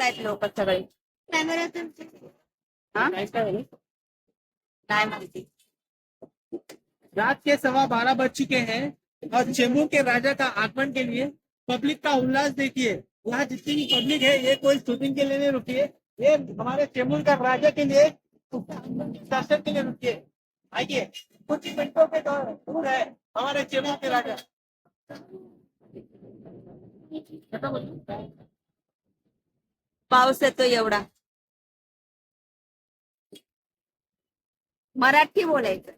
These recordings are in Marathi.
बघतायत लोक सगळे हा? काय माहिती रात के सवा बारह बज चुके हैं और चेंबूर के राजा का आगमन के लिए पब्लिक का उल्लास देखिए। यहाँ जितनी भी पब्लिक है ये कोई शूटिंग के लिए नहीं रुकी है ये हमारे चेंबूर का राजा के लिए दर्शन के लिए रुकी है आइए कुछ ही मिनटों के दूर है हमारे चेंबूर के राजा। पाऊस येतो एवढा. मराठी बोलायचं.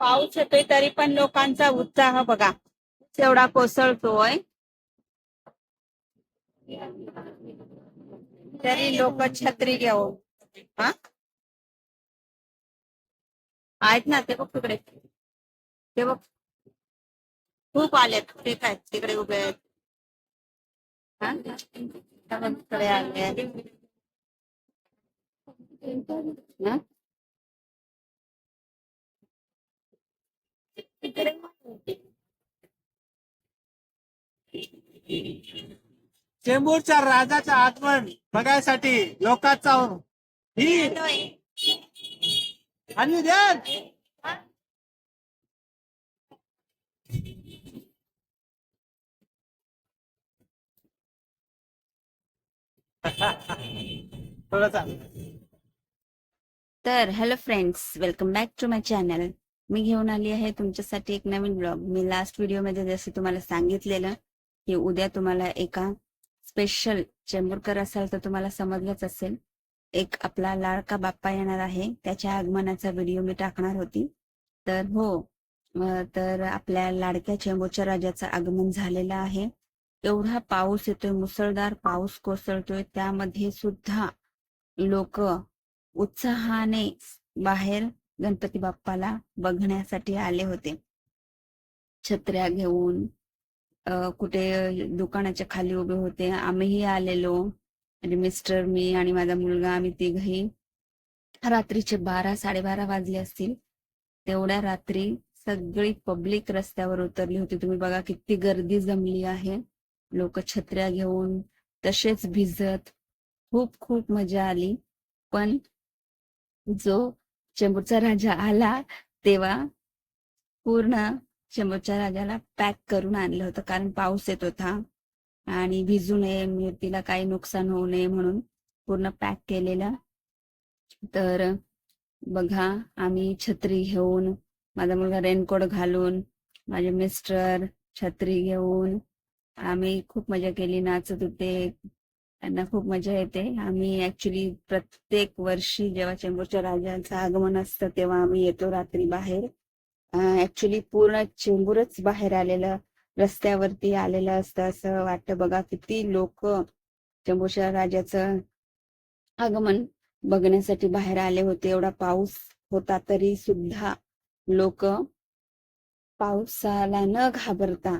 पाऊस येतोय तरी पण लोकांचा उत्साह बघा. एवढा कोसळतोय. तरी लोक छत्री घेऊन हा? आहेत ना, ते बघ तिकडे. ते बघ. खूप आलेत. ते काय तिकडे उभे आहेत. तिकडे. चेंबूरच्या राजाचं आगमन बघायसाठी लोकांचा ही आणि तर hello friends welcome back to my channel मी घेऊन आली आहे तुमच्यासाठी एक नवीन ब्लॉग मी लास्ट व्हिडिओमध्ये जसं तुम्हाला सांगितलेलं की उद्या तुम्हाला एका स्पेशल चेंबूरकर असाल तर तुम्हाला समजलंच असेल. एक आपला लाडका बाप्पा येणार आहे. त्याच्या आगमनाचा व्हिडिओ मी टाकणार होती. तर हो तर आपल्या लाडक्या चेंबूरच्या राजाचं आगमन झालेलं आहे. एवढा पाऊस येतोय मुसळधार पाऊस कोसळतोय. त्यामध्ये सुद्धा लोक उत्साहाने बाहेर गणपती बाप्पाला बघण्यासाठी आले होते. छत्र्या घेऊन कुठे दुकानाच्या खाली उभे होते. आम्हीही आलेलो. म्हणजे मिस्टर मी आणि माझा मुलगा आम्ही तिघही. रात्रीचे बारा साडेबारा वाजले असतील. तेवढ्या रात्री सगळी पब्लिक रस्त्यावर उतरली होती. तुम्ही बघा किती गर्दी जमली आहे. लोक छत्र्या घेऊन तसेच भिजत खूप खूप मजा आली. पण जो चेंबूरचा राजा आला तेव्हा पूर्ण चेंबूरच्या राजाला पॅक करून आणलं होतं कारण पाऊस येत होता. आणि भिजू नये मूर्तीला काही नुकसान होऊ नये म्हणून पूर्ण पॅक केलेलं. तर बघा आम्ही छत्री घेऊन माझा मुलगा रेनकोट घालून माझे मिस्टर छत्री घेऊन आम्ही खूप मजा केली नाचत होते त्यांना खूप मजा येते. आम्ही ऍक्च्युली प्रत्येक वर्षी जेव्हा चेंबूरच्या राजांचं आगमन असतं तेव्हा आम्ही येतो रात्री बाहेर. ऍक्च्युली पूर्ण चेंबूरच बाहेर आलेलं रस्त्यावरती आलेलं असतं असं वाटतं. बघा किती लोक चेंबूरच्या राजाचं आगमन बघण्यासाठी बाहेर आले होते. एवढा पाऊस होता तरी सुद्धा लोक पावसाला न घाबरता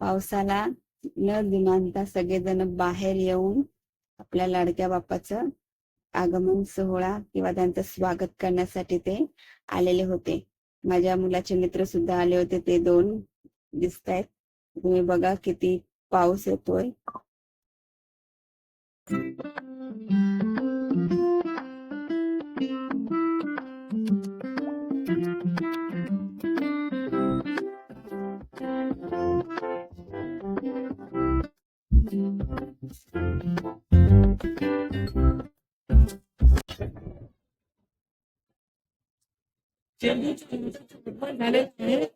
पावसाला न दिमानता सगळेजण बाहेर येऊन आपल्या लाडक्या बाप्पाचं आगमन सोहळा किंवा त्यांचं स्वागत करण्यासाठी ते आलेले होते. माझ्या मुलाचे मित्र सुद्धा आले होते ते दोन दिसत आहेत तुम्ही बघा किती पाऊस येतोय Thank you. झालेलं आहे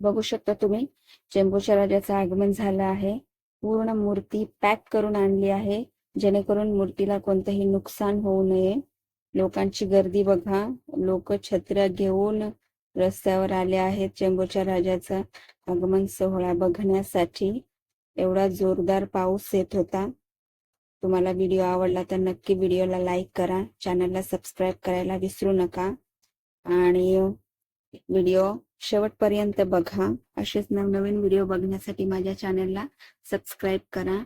बघू शकता तुम्ही चेंबूच्या राजाचं आगमन झालं आहे. पूर्ण मूर्ती पॅक करून आणली आहे जेणेकरून मूर्तीला कोणतंही नुकसान होऊ नये. लोकांची गर्दी बघा लोक छत्र घेऊन रस्त्यावर आले आहेत. चेंबूरच्या राजाचा आगमन सोहळा बघण्यासाठी एवढा जोरदार पाऊस येत होता. तुम्हाला व्हिडिओ आवडला तर नक्की व्हिडिओला लाईक करा. चॅनलला सबस्क्राईब करायला विसरू नका. आणि व्हिडिओ शेवटपर्यंत बघा. असेच नवनवीन व्हिडिओ बघण्यासाठी माझ्या चॅनलला सबस्क्राईब करा.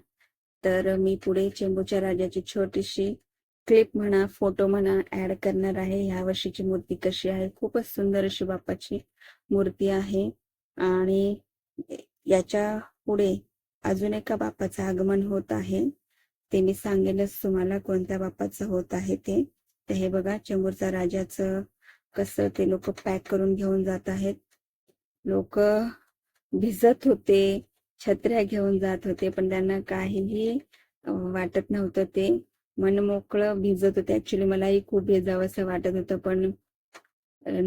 तर मी पुढे चेंबूच्या राजाची छोटीशी क्लिप म्हणा फोटो म्हणा ऍड करणार आहे. ह्या वर्षीची मूर्ती कशी आहे? खूपच सुंदर अशी बाप्पाची मूर्ती आहे. आणि याच्यापुढे अजून एका बाप्पाचं आगमन होत आहे. ते मी सांगेलच तुम्हाला कोणत्या बाप्पाचं होत आहे ते. तर हे बघा चेंबूरचा राजाचं कसं ते लोक पॅक करून घेऊन जात आहेत. लोक भिजत होते छत्र्या घेऊन जात होते पण त्यांना काहीही वाटत नव्हतं ते. मन मोकळं भिजत होते. ऍक्च्युली मलाही खूप भिजावं असं वाटत होतं पण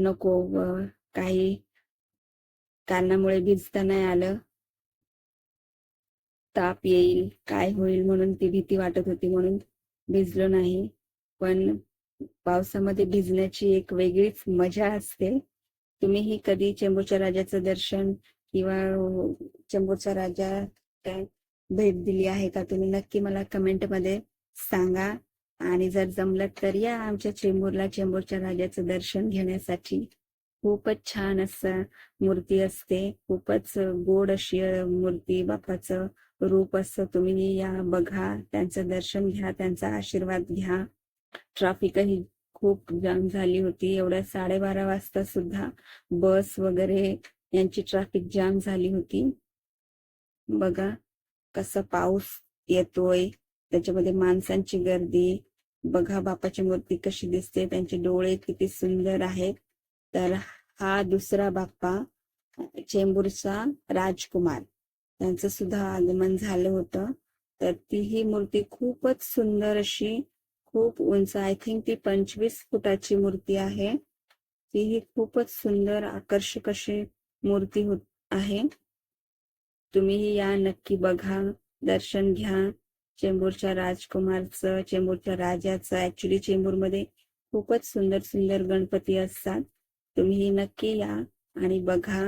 नको काही कारणामुळे भिजता नाही आलं. ताप येईल काय होईल म्हणून ती भीती वाटत होती म्हणून भिजलो नाही. पण पावसामध्ये भिजण्याची एक वेगळीच मजा असते. तुम्हीही कधी चेंबूरच्या राजाचं दर्शन किंवा चेंबूरच्या राजा काय भेट दिली आहे का? तुम्ही नक्की मला कमेंटमध्ये सांगा. आणि जर जमलं तर या आमच्या चेंबूरला चेंबूरच्या राजाचं दर्शन घेण्यासाठी. खूपच छान असं मूर्ती असते. खूपच गोड अशी मूर्ती बापाचं रूप असं तुम्ही या बघा. त्यांचं दर्शन घ्या त्यांचा आशीर्वाद घ्या. ट्रॅफिकही खूप जाम झाली होती. एवढ्या साडेबारा वाजता सुद्धा बस वगैरे यांची ट्रॅफिक जाम झाली होती. बघा कसं पाऊस येतोय. त्याच्यामध्ये माणसांची गर्दी बघा बापाची मूर्ती कशी दिसते त्यांचे डोळे किती सुंदर आहेत. तर हा दुसरा बाप्पा चेंबूरचा राजकुमार. त्यांचं सुद्धा आगमन झालं होतं. तर ती ही मूर्ती खूपच सुंदर अशी खूप उंच आय थिंक ती पंचवीस फुटाची मूर्ती आहे. ती ही खूपच सुंदर आकर्षक अशी मूर्ती आहे. तुम्ही या नक्की बघा दर्शन घ्या. चेंबूरच्या राजकुमारचं चेंबूरच्या राजाचं. ऍक्च्युली चेंबूरमध्ये खूपच सुंदर सुंदर गणपती असतात. तुम्ही नक्की या आणि बघा.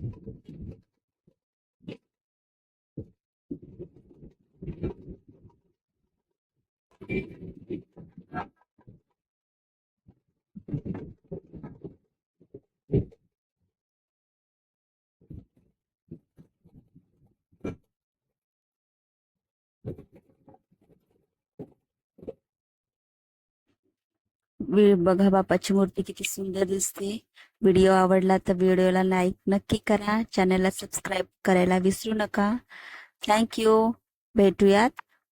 बघा बापाची मूर्ती किती सुंदर दिसते. व्हिडिओ आवडला तर व्हिडिओला लाईक नक्की करा. चॅनलला सबस्क्राईब करायला विसरू नका. थँक्यू भेटूयात.